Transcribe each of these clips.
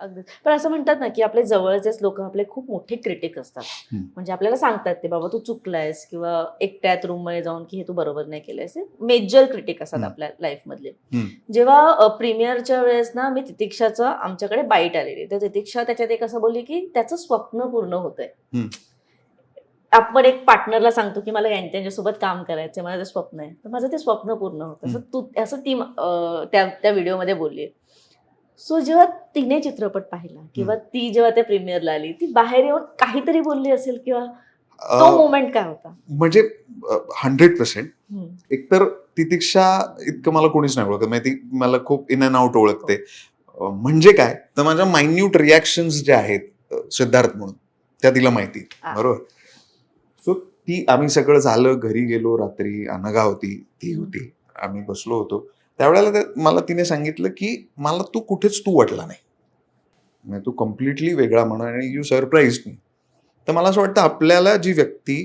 अगदी पण असं म्हणतात ना की आपले जवळचेच लोक आपले खूप मोठे क्रिटिक असतात. म्हणजे आपल्याला सांगतात ते बाबा तू चुकलायस किंवा एकट्यात रूममध्ये जाऊन की हे तू बरोबर नाही केलंयस. मेजर क्रिटिक असतात. आपल्या लाईफ मधले. जेव्हा प्रीमियरच्या वेळेस ना मी तितिक्षाचं आमच्याकडे बाईट आलेली. तर तितिक्षा त्याच्यात एक असं बोलली की त्याचं स्वप्न पूर्ण होतंय. हम्म. आपण एक पार्टनरला सांगतो की मला यांच्या- त्यांच्यासोबत काम करायचंय माझं ते स्वप्न आहे. तर माझं ते स्वप्न पूर्ण होतं. असं तू असं ती त्या व्हिडिओमध्ये बोलली सो जेव्हा तिने चित्रपट पाहिला किंवा ती जेव्हा त्या प्रीमियरला आली ती बाहेर येऊन काहीतरी बोलली असेल किंवा तो मोमेंट काय होता? म्हणजे हंड्रेड पर्सेंट. एकतर तितिक्षा इतकं मला कोणीच नाही ओळखत म्हणजे ती मला खूप इन अँड आउट ओळखते. म्हणजे काय? तर माझ्या मायन्यूट रिॲक्शन्स ज्या आहेत सिद्धार्थ म्हणून त्या तिला माहिती. बरोबर? सो ती आम्ही सगळं झालं घरी गेलो रात्री अनघा होती ती होती. आम्ही बसलो होतो. त्यावेळेला मला तिने सांगितलं की मला तू कुठेच तू वाटला नाही. म्हणजे तू कम्प्लिटली वेगळा म्हणा आणि यू सरप्राईज मी तर मला असं वाटतं आपल्याला जी व्यक्ती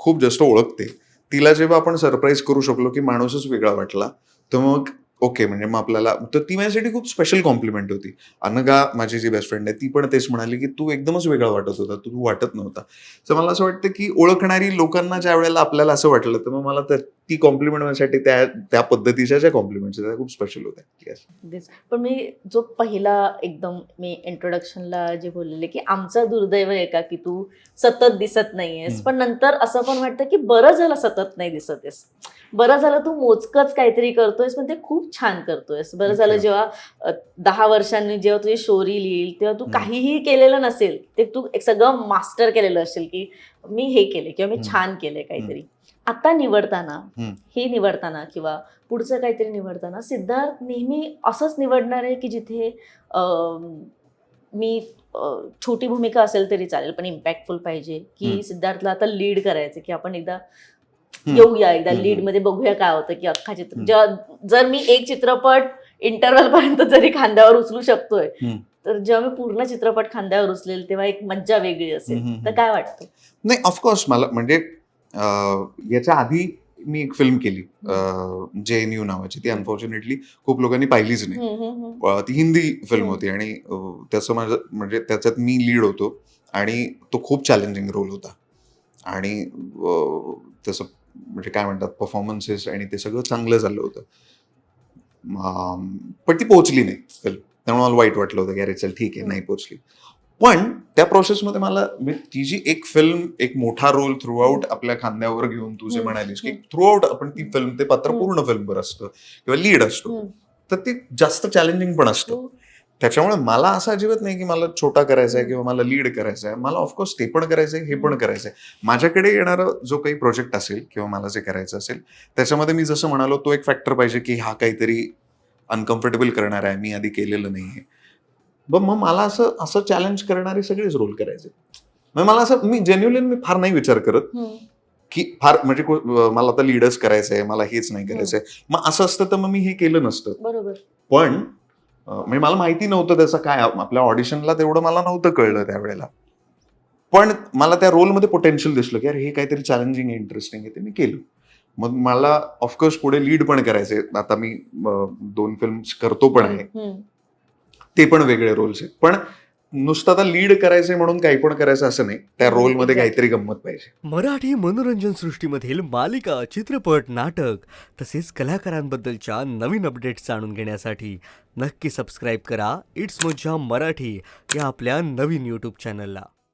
खूप जास्त ओळखते तिला जेव्हा आपण सरप्राईज करू शकलो की माणूसच वेगळा वाटला तर मग ओके म्हणजे मग आपल्याला तर ती माझ्यासाठी खूप स्पेशल कॉम्प्लिमेंट होती. अनगा माझी जी बेस्ट फ्रेंड आहे ती पण तेच म्हणाली की तू एकदमच वेगळा वाटत होता तू वाटत नव्हता. तर मला असं वाटतं की ओळखणारी लोकांना ज्या वेळेला आपल्याला असं वाटलं तर मग मला तर ती कॉम्प्लिमेंट माझ्यासाठी त्या त्या पद्धतीच्या ज्या कॉम्प्लिमेंट्स त्या खूप स्पेशल होत्या. पण मी जो पहिला एकदम मी इंट्रोडक्शनला जे बोललेले की आमचं दुर्दैव आहे का की तू सतत दिसत नाहीयेस. पण नंतर असं पण वाटतं की बरं झालं सतत नाही दिसत आहेस बरं झालं तू मोजकच काहीतरी करतोयस पण ते खूप छान करतोयस बरं झालं. जेव्हा दहा वर्षांनी जेव्हा तुझी स्टोरी लिहिल तेव्हा तू. काहीही केलेलं नसेल ते तू एक सगळं मास्टर केलेलं असेल की मी हे केले किंवा मी. छान केले काहीतरी आता निवडताना. हे निवडताना किंवा पुढचं काहीतरी निवडताना सिद्धार्थ नेहमी असंच निवडणार आहे की जिथे मी छोटी भूमिका असेल तरी चालेल पण इम्पॅक्टफुल पाहिजे की. सिद्धार्थला आता लीड करायचं की आपण एकदा. येऊया एकदा. लीडमध्ये बघूया काय होतं की अख्खा चित्र जर मी एक चित्रपट इंटरव्हल पर्यंत जरी खांद्यावर उचलू शकतोय. तर जेव्हा मी पूर्ण चित्रपट खांद्यावर उचलेल तेव्हा एक मज्जा वेगळी असेल तर काय वाटतं नाही ऑफकोर्स मला म्हणजे याच्या आधी मी एक फिल्म केली जे एन यू नावाची. ती अनफॉर्च्युनेटली खूप लोकांनी पाहिलीच नाही. ती हिंदी फिल्म. होती आणि त्याचं माझं म्हणजे त्याच्यात मी लीड होतो आणि तो खूप चॅलेंजिंग रोल होता. आणि तसं म्हणजे काय म्हणतात परफॉर्मन्सेस आणि ते सगळं चांगलं झालं होतं. पण ती पोहोचली नाही. फिल्म त्यामुळे मला वाईट वाटलं होतं की अरे चल ठीक आहे नाही पोहोचली. पण त्या प्रोसेसमध्ये मला मी ती जी एक फिल्म एक मोठा रोल थ्रू आउट आपल्या खांद्यावर घेऊन तू जे म्हणालीस की हम्म. थ्रू आउट आपण ती फिल्म ते पात्र. पूर्ण फिल्मवर असतं किंवा लीड असतो. तर ते जास्त चॅलेंजिंग पण असतं. हो. त्याच्यामुळे मला असं अजिबात नाही की मला छोटा करायचा आहे किंवा मला लीड करायचं आहे मला ऑफकोर्स ते पण करायचं आहे हे पण करायचं आहे माझ्याकडे येणारा जो काही प्रोजेक्ट असेल किंवा मला जे करायचं असेल त्याच्यामध्ये मी जसं म्हणालो तो एक फॅक्टर पाहिजे की हा काहीतरी अनकम्फर्टेबल करणार आहे. मी आधी केलेलं नाही आहे बघ मग मला असं असं चॅलेंज करणारे सगळेच रोल करायचे. मग मला असं मी जेन्युअली मी फार नाही विचार करत. की फार म्हणजे मला आता लीडच करायचं आहे मला हेच नाही करायचंय. मग असं असतं तर मग मी हे केलं नसतं. बरोबर. पण म्हणजे मला माहिती नव्हतं त्याचं काय आपल्या ऑडिशनला तेवढं मला नव्हतं कळलं त्यावेळेला. पण मला त्या रोलमध्ये पोटेन्शियल दिसलं की अरे हे काहीतरी चॅलेंजिंग आहे इंटरेस्टिंग आहे ते मी केलं. मग मला ऑफकोर्स पुढे लीड पण करायचे. आता मी दोन फिल्म करतो पण आहे. ते पण वेगळे रोल्स आहेत. पण नुसतं आता लीड करायचंय म्हणून काही पण करायचं असं नाही. त्या रोलमध्ये काहीतरी गंमत पाहिजे. मराठी मनोरंजन सृष्टीमधील मालिका चित्रपट नाटक तसेच कलाकारांबद्दलच्या नवीन अपडेट्स जाणून घेण्यासाठी नक्की सबस्क्राईब करा. इट्स मज्जा मराठी या आपल्या नवीन यूट्यूब चॅनलला